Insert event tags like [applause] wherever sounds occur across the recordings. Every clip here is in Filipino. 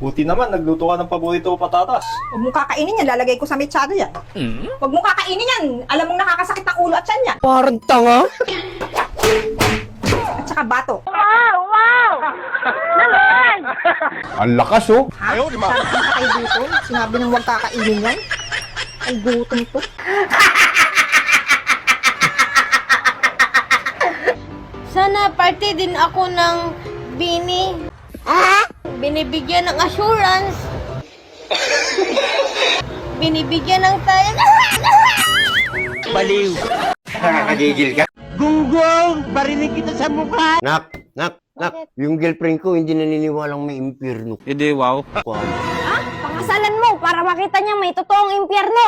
Buti naman, nagluto ka ng paborito ko patatas. Huwag mong kakainin yan, lalagay ko sa mechado yan. Huwag mong kakainin yan, alam mong nakakasakit ang ulo at tiyan yan. Parang tanga. At saka bato. Ang lakas oh. Ha? Sabi ko kay dito, sinabi nang huwag kakainin yan. Ay, gutom to. Sana party din ako ng bini. Binibigyan ng assurance. Binibigyan ng tayo. Baliw. Nakakagigil ka. Gunggong! Barinig kita sa mukha! Nak, nak, nak. Yung girlfriend ko hindi naniniwalang may impyerno. Hindi, wow. Wow. Ah, pangasalan mo para makita niya may totoong impyerno.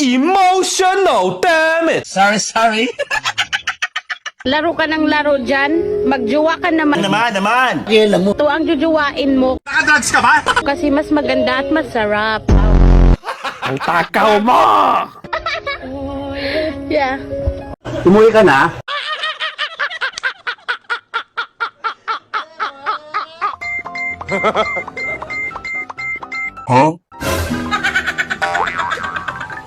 Emotional, damn it! Sorry, sorry. [laughs] Laro ka ng laro dyan, magjuwa ka naman. naman, naman. Kailan mo? Ito ang jujuwain mo. Nakadrugs ka ba? Kasi mas maganda at masarap. Ang takaw mo! [laughs] Yeah. Umuwi ka na? huh?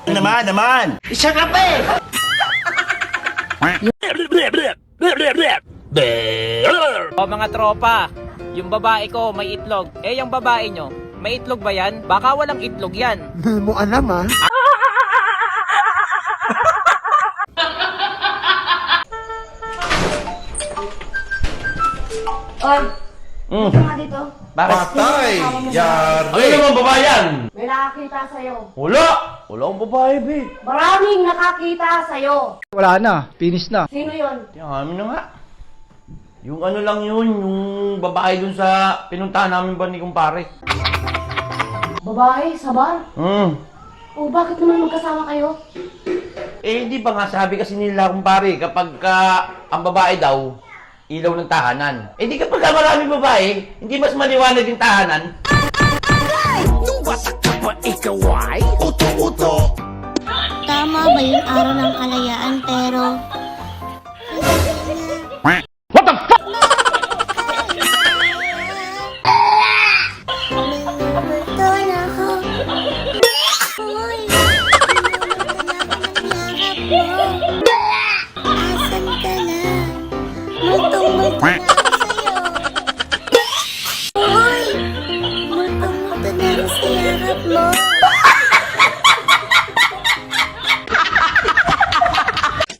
naman, naman! Isa ka pa eh! O mga tropa, yung babae ko may itlog. Eh, yung babae nyo, may itlog ba yan? Baka walang itlog yan. [laughs] Hindi mo alam ah. Oy, Mm. ito nga dito. Bakit? Patay! Yari! Ano naman babayan? May nakakita sa'yo. Wala! Wala akong babae, be. Maraming nakakita sa'yo. Wala na, finish na. Sino yon? Amin na nga. Yung ano lang yun, yung babae dun sa pinuntahan namin ba ni kumpare. Babae, sa bar? Hmm. O bakit naman magkasama kayo? Eh, hindi ba nga sabi kasi nila kumpare, kapag ka ang babae daw, ilaw ng tahanan. Eh, di kapag ka maraming babae, hindi mas maliwanag yung tahanan. Tama ba yung araw ng kalayaan pero...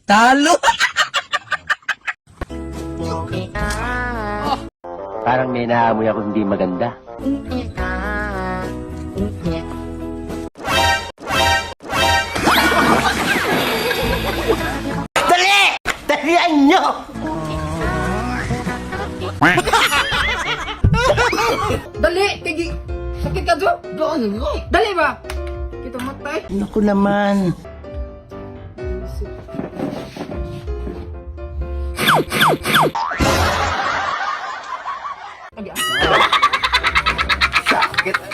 Talo! Parang may naamoy ako hindi maganda. Dali! Dalian nyo! Dali, tigi. Sakit ka dyan. Doon. Dali ba? Kita matay. Naku naman.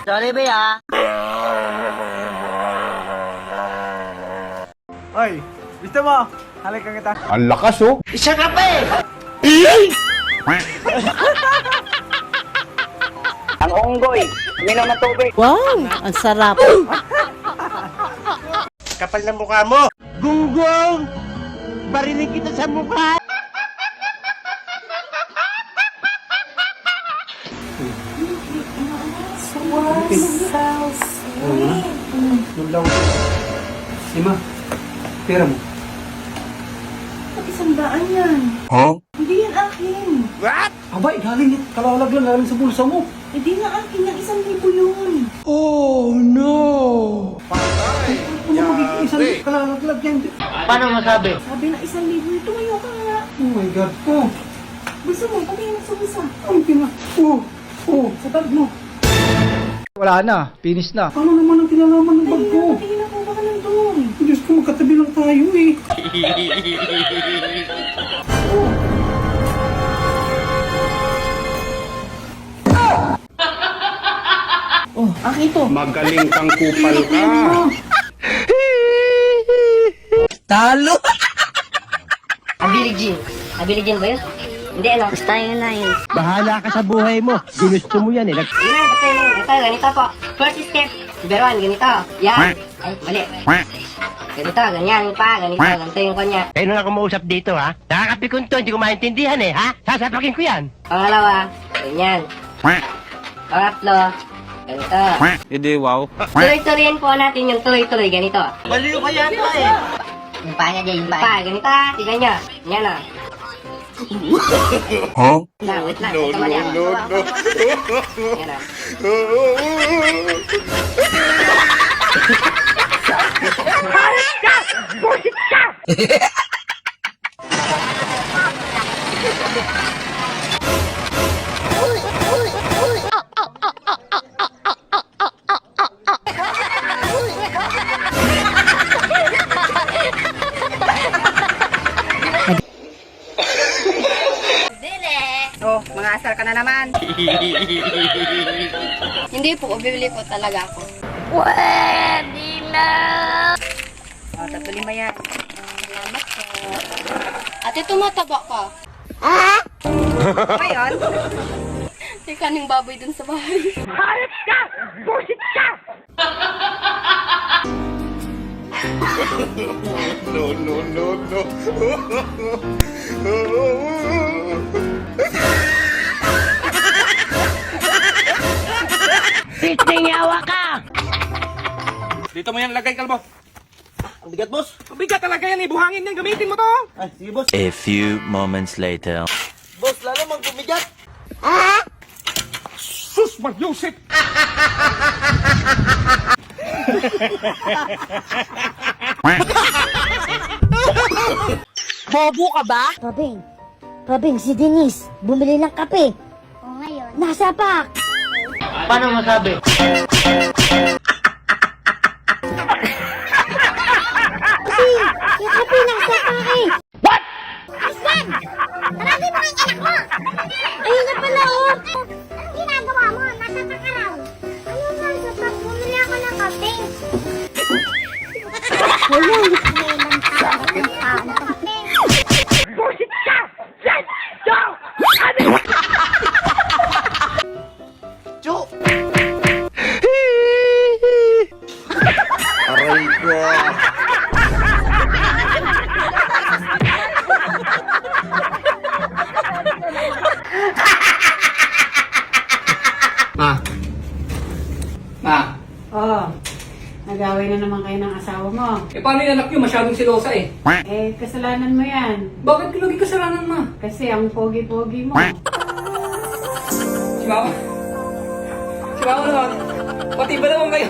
Sorry, be, ah. Oy, gusto mo? Halika kita. Ang lakas oh. Isa ka pa eh! Ang unggoy, uminom ng tubig. Kapal na mukha mo! Gunggong! Barinig kita sa mukha! Lima, pera mo. Pag isang daan yan. Huh? Hindi yan akin. Abay, galing, kalalag lang, galing sa bulsa mo. Hindi nga akin, yung isang libo yun. Oh, no! Patay! Ano magiging isang kalalaglag yan? Paano masabi? Sabi na isang libo ito, tumayo ka nga. Oh my God. Oh, Gusto mo, pagkain sa bisa. ang pina. Oh, oh. Sa bag mo. Wala na, finish na. Paano naman ang kinalaman ng bag ko? Tingin ako baka nandun. Diyos ko, magkatabi lang tayo eh. [laughs] Oh, akin ito. Magaling kang kupal ka. Abiligin. [laughs] [laughs] Abiligin ba yun? Hindi, ano? Basta yun na yun. Bahala ka sa buhay mo. Ginusto mo yan eh. Nag- yun. Ito, ganito po. First step, number one, ganito. Yan. Ay, mali. Ganito, ganyan pa, ganito, ganito yung kanya. Kayo na kumausap dito ha. Nakakapikon to, hindi ko maintindihan eh ha. Sasapakin ko yan. Pangalawa, ganyan. Pangatlo, ganito. Hindi, wow. Tuloy-tuloyin po natin yung tuloy-tuloy, ganito. Baliw ka yata eh. Yung paa niya dyan, yung paa. ganito ah. Tignan nyo. Yan ah. Huh? Na, wait lang. No, no, no, no. Yan ah. Oh, Hindi po, bibili po talaga ako. Pwede na! Oh, tatlo lima yan. Salamat po. Ate, tumataba ka. Ngayon? May kaning baboy dun sa bahay. No, no, no, no. [laughs] Piting yawa ka! Dito mo yan lagay, kalbo. Ang bigat, boss. Mabigat talaga yan, ibuhangin yan. Gamitin mo to. Ay, sige, boss. A few moments later. Boss, lalo mang bumigat. Sus, mag-Yusip. Bobo ka ba? Pabing, Pabing, si Denise, bumili ng kape. O ngayon? Nasa pak! Paano masabi? Pabing, yung kape nasa pak eh. Na naman kayo ng asawa mo. Eh, paano yung anak nyo? Masyadong silosa eh. Eh, kasalanan mo yan. Bakit ko lagi kasalanan, ma? Kasi ang pogi-pogi mo. Si Mama naman. Pati ba naman kayo?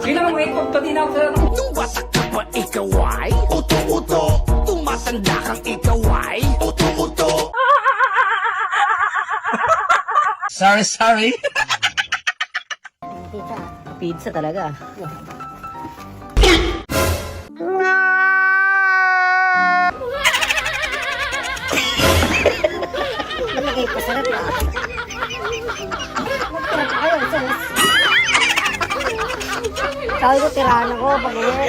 Sino naman pag pati na ako sa ano? Bata ka pa ikaw ay? Uto-uto. Tumatanda kang ikaw ay? Uto-uto. sorry, sorry. Pizza talaga. Nalagay pa sa rep. Ayun, sus. Sabi ko, tirahan ako pag uwi.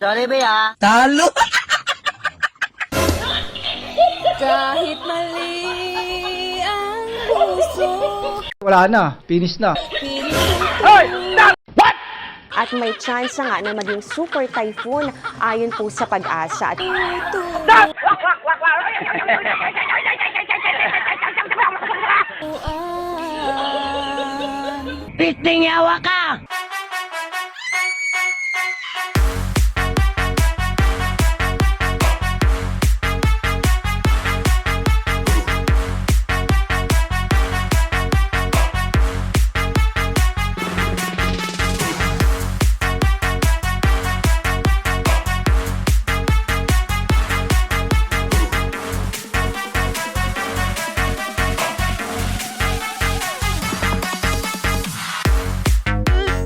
Sorry, be, ah. Talo! Kahit mali ang puso, Wala na. Finish na. At may chance na nga na maging super typhoon ayon po sa pag-asa. At [laughs] Piting yawa ka!